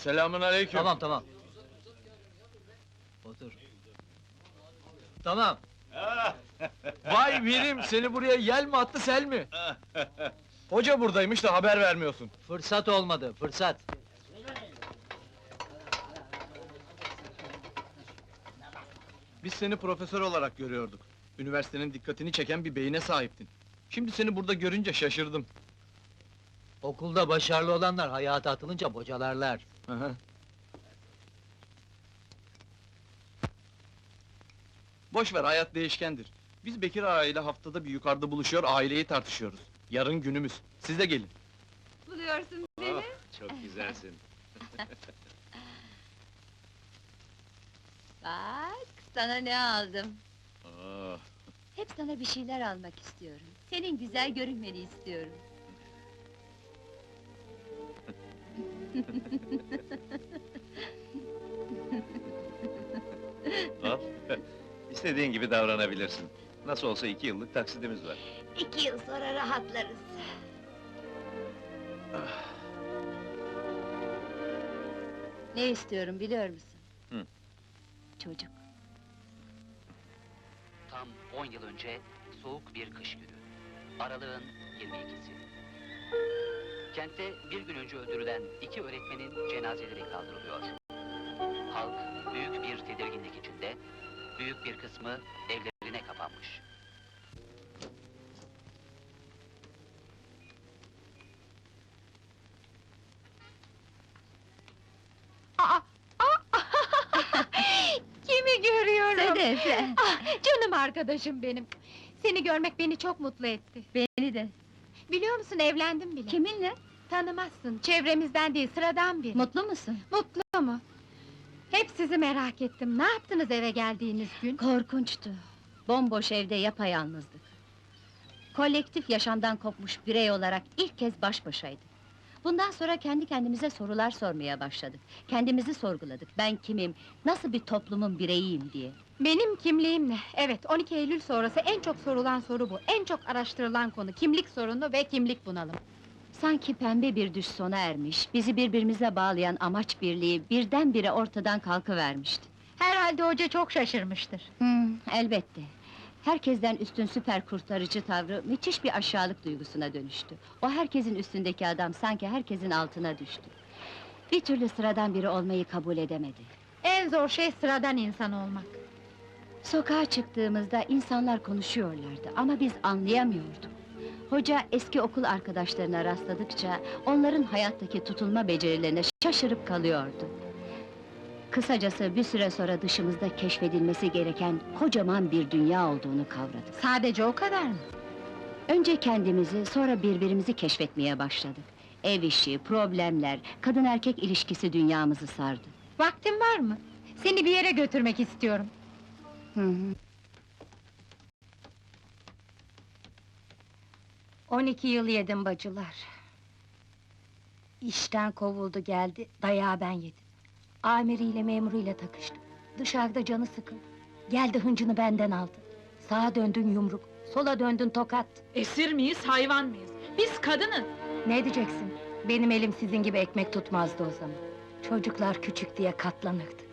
Selamun aleyküm. Tamam tamam. Otur. Tamam. Vay birim, seni buraya yel mi attı sel mi? Hoca buradaymış da haber vermiyorsun. Fırsat olmadı, fırsat. Biz seni profesör olarak görüyorduk. Üniversitenin dikkatini çeken bir beyine sahiptin. Şimdi seni burada görünce şaşırdım. Okulda başarılı olanlar hayata atılınca bocalarlar. Boş ver, hayat değişkendir. Biz Bekir Ağa ile haftada bir yukarıda buluşuyor, aileyi tartışıyoruz. Yarın günümüz. Siz de gelin. Buluyorsun beni. Çok güzelsin. Bak, sana ne aldım. Oo, Hep sana bir şeyler almak istiyorum. Senin güzel görünmeni istiyorum. Al. İstediğin gibi davranabilirsin. Nasıl olsa iki yıllık taksidimiz var. İki yıl sonra rahatlarız. Ne istiyorum biliyor musun? Hı. Çocuk. Tam 10 yıl önce soğuk bir kış günü. Aralığın 22'si. Kentte bir gün önce öldürülen iki öğretmenin cenazeleri kaldırılıyor. Halk büyük bir tedirginlik içinde, büyük bir kısmı evlerine kapanmış. Kimi görüyorum? Sedef. Ah, canım arkadaşım benim. Seni görmek beni çok mutlu etti. Beni de. Biliyor musun evlendim bile. Kiminle? Tanımazsın, çevremizden değil, sıradan biri. Mutlu musun? Mutlu mu? Hep sizi merak ettim. Ne yaptınız eve geldiğiniz gün? Korkunçtu. Bomboş evde yapayalnızdık. Kolektif yaşamdan kopmuş birey olarak ilk kez baş başaydık. Bundan sonra kendi kendimize sorular sormaya başladık. Kendimizi sorguladık. Ben kimim, nasıl bir toplumun bireyiyim diye. Benim kimliğim ne? Evet, 12 Eylül sonrası en çok sorulan soru bu. En çok araştırılan konu kimlik sorunu ve kimlik bunalım. Sanki pembe bir düş sona ermiş, bizi birbirimize bağlayan amaç birliği birdenbire ortadan kalkıvermişti. Herhalde hoca çok şaşırmıştır. Hmm, elbette. Herkesten üstün süper kurtarıcı tavrı müthiş bir aşağılık duygusuna dönüştü. O herkesin üstündeki adam sanki herkesin altına düştü. Bir türlü sıradan biri olmayı kabul edemedi. En zor şey sıradan insan olmak. Sokağa çıktığımızda insanlar konuşuyorlardı ama biz anlayamıyorduk. Hoca eski okul arkadaşlarına rastladıkça onların hayattaki tutulma becerilerine şaşırıp kalıyordu. Kısacası bir süre sonra dışımızda keşfedilmesi gereken kocaman bir dünya olduğunu kavradık. Sadece o kadar mı? Önce kendimizi, sonra birbirimizi keşfetmeye başladık. Ev işi, problemler, kadın erkek ilişkisi dünyamızı sardı. Vaktin var mı? Seni bir yere götürmek istiyorum. Hı hı. 12 yıl yedim bacılar. İşten kovuldu geldi, dayağı ben yedim. Amiriyle memuruyla takıştı. Dışarıda canı sıkın. Geldi hıncını benden aldı. Sağa döndün yumruk, sola döndün tokat. Esir miyiz, hayvan mıyız? Biz kadınız! Ne diyeceksin? Benim elim sizin gibi ekmek tutmazdı o zaman. Çocuklar küçük diye katlanırdık.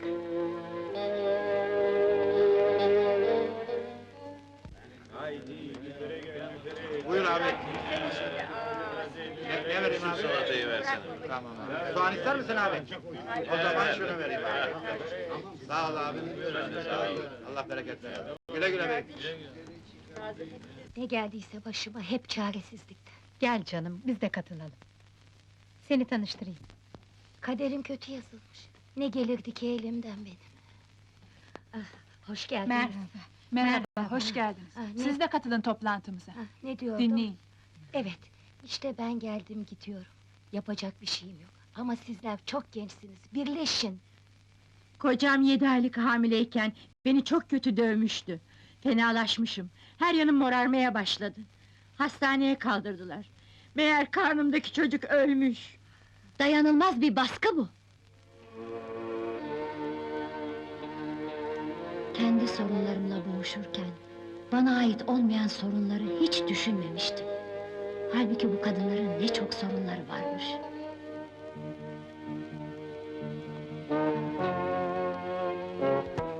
Abi. Ne, ne vereyim abi? Salatayı versene. Tamam abi. Soğan ister misin abi? O zaman şunu vereyim abi. Sağ ol abi. Allah bereket versin. Güle güle bey. Ne geldiyse başıma hep çaresizlikten. Gel canım, biz de katılalım. Seni tanıştırayım. Kaderim kötü yazılmış. Ne gelirdi ki elimden benim. Ah, hoş geldiniz. Merhaba. Merhaba, Merhaba. hoş geldiniz. Ah, ne- Siz de katılın toplantımıza. Ah, ne diyordum? Dinleyin. Evet, işte ben geldim gidiyorum. Yapacak bir şeyim yok. Ama sizler çok gençsiniz, birleşin. Kocam yedi aylık hamileyken beni çok kötü dövmüştü. Fenalaşmışım. Her yanım morarmaya başladı. Hastaneye kaldırdılar. Meğer karnımdaki çocuk ölmüş. Dayanılmaz bir baskı bu. kendi sorunlarımla boğuşurken... ...bana ait olmayan sorunları hiç düşünmemiştim. Halbuki bu kadınların ne çok sorunları varmış.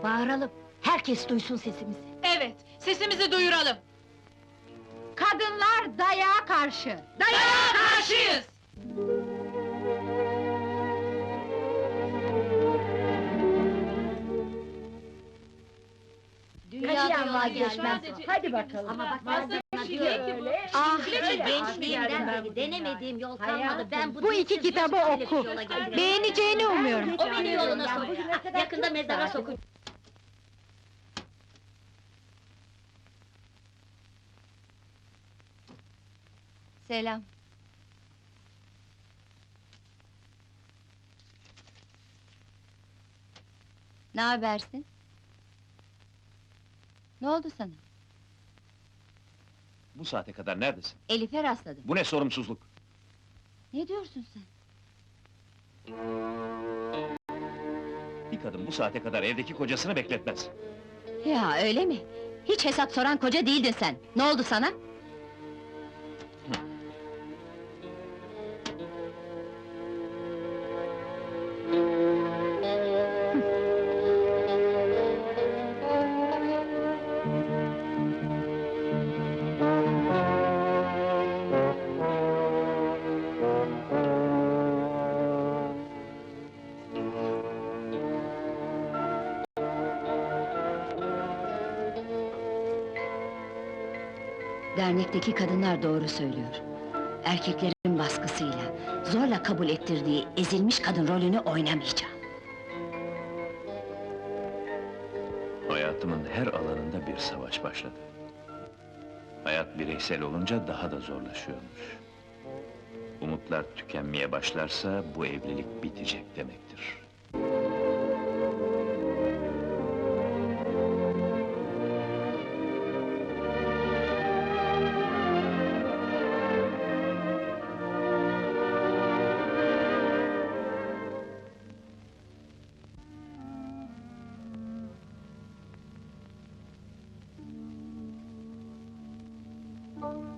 Bağıralım, herkes duysun sesimizi. Evet, sesimizi duyuralım. Kadınlar dayağa karşı! Dayağa karşıyız! Dünya vazgeçmez. Hadi bakalım. Ama bak ben sana bir şey diyorum. Ah, çekmiş. gençliğimden beri denemediğim yol kalmadı. Ben bu bu iki dilsiz kitabı yüzü böyle bir oku. yola. Beğeneceğini umuyorum. O beni yoluna sok. Yakında mezara sokun. Selam. Ne habersin? Ne oldu sana? Bu saate kadar neredesin? Elif'e rastladım. Bu ne sorumsuzluk? Ne diyorsun sen? Bir kadın bu saate kadar evdeki kocasını bekletmez. Ya öyle mi? Hiç hesap soran koca değildin sen. Ne oldu sana? Dernekteki kadınlar doğru söylüyor. Erkeklerin baskısıyla, zorla kabul ettirdiği ezilmiş kadın rolünü oynamayacağım. Hayatımın her alanında bir savaş başladı. Hayat bireysel olunca daha da zorlaşıyormuş. Umutlar tükenmeye başlarsa bu evlilik bitecek demektir. Allah kahretsin!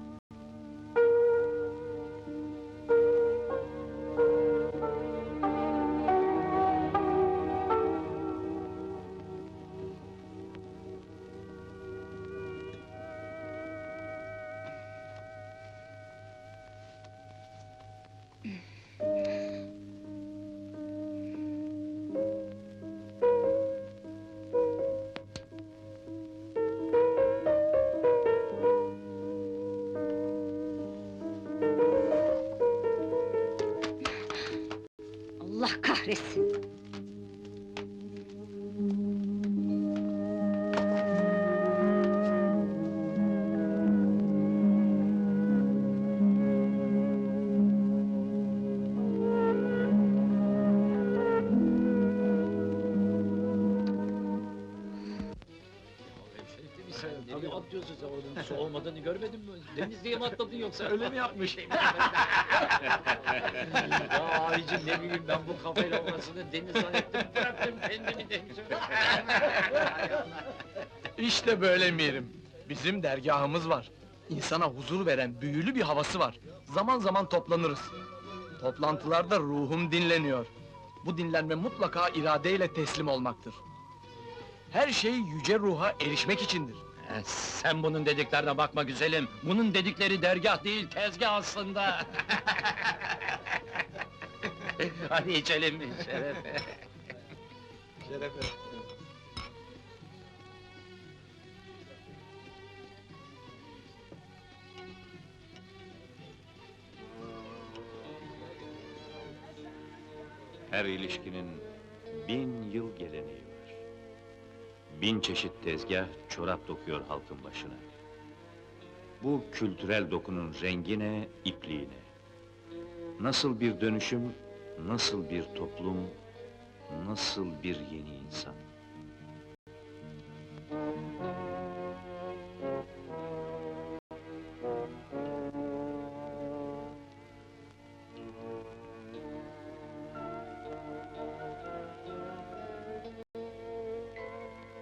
Abi görmedin mi? Atladın yoksa? Öyle mi yapmış? ya abicim ne bileyim ben bu kafayla olmasını deniz zannettim, bıraktım kendimi denize. İşte böyle mirim. Bizim dergahımız var. İnsana huzur veren büyülü bir havası var. Zaman zaman toplanırız. Toplantılarda ruhum dinleniyor. Bu dinlenme mutlaka iradeyle teslim olmaktır. Her şey yüce ruha erişmek içindir. Sen bunun dediklerine bakma güzelim. Bunun dedikleri dergah değil, tezgah aslında. Hadi içelim, şerefe. Şerefe. Her ilişkinin bin yıl geleneği var. Bin çeşit tezgah çorap dokuyor halkın başına. Bu kültürel dokunun rengine, ipliğine. Nasıl bir dönüşüm, nasıl bir toplum, nasıl bir yeni insan.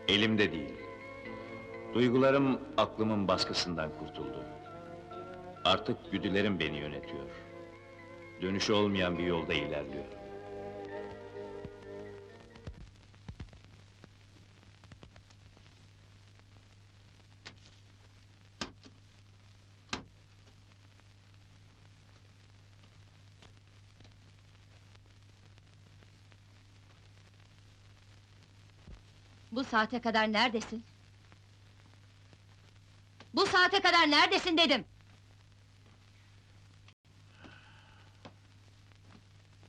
Elimde değil. Duygularım aklımın baskısından kurtuldu. Artık güdülerim beni yönetiyor. Dönüşü olmayan bir yolda ilerliyorum. Saate kadar neredesin? Bu saate kadar neredesin dedim!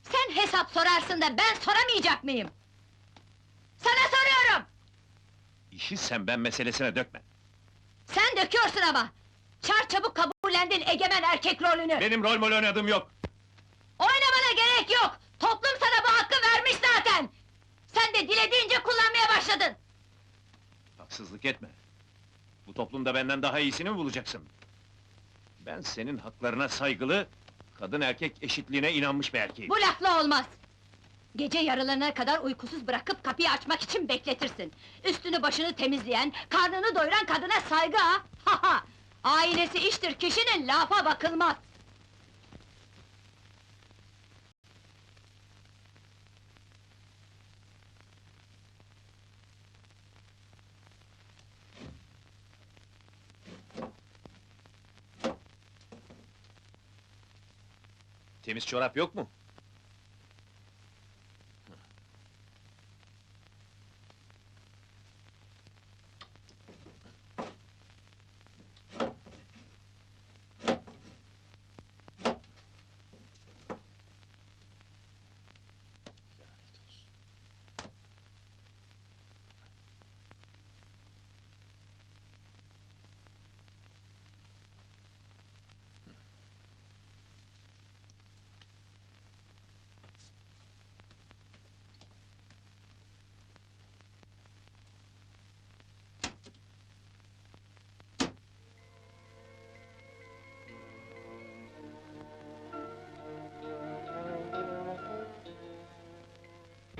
Sen hesap sorarsın da ben soramayacak mıyım? Sana soruyorum! İşi sen ben meselesine dökme. Sen döküyorsun ama! Çar çabuk kabullendin egemen erkek rolünü! Benim rol mol oynadığım yok. Oynamana gerek yok! Toplum sana bu hakkı vermiş zaten! Sen de dilediğince kullanmaya başladın! Haksızlık etme. Bu toplumda benden daha iyisini mi bulacaksın? Ben senin haklarına saygılı, kadın erkek eşitliğine inanmış bir erkeğim. Bu lafla olmaz! Gece yarılarına kadar uykusuz bırakıp kapıyı açmak için bekletirsin. Üstünü başını temizleyen, karnını doyuran kadına saygı ha! Ha! Ailesi iştir, kişinin lafa bakılmaz! Temiz çorap yok mu?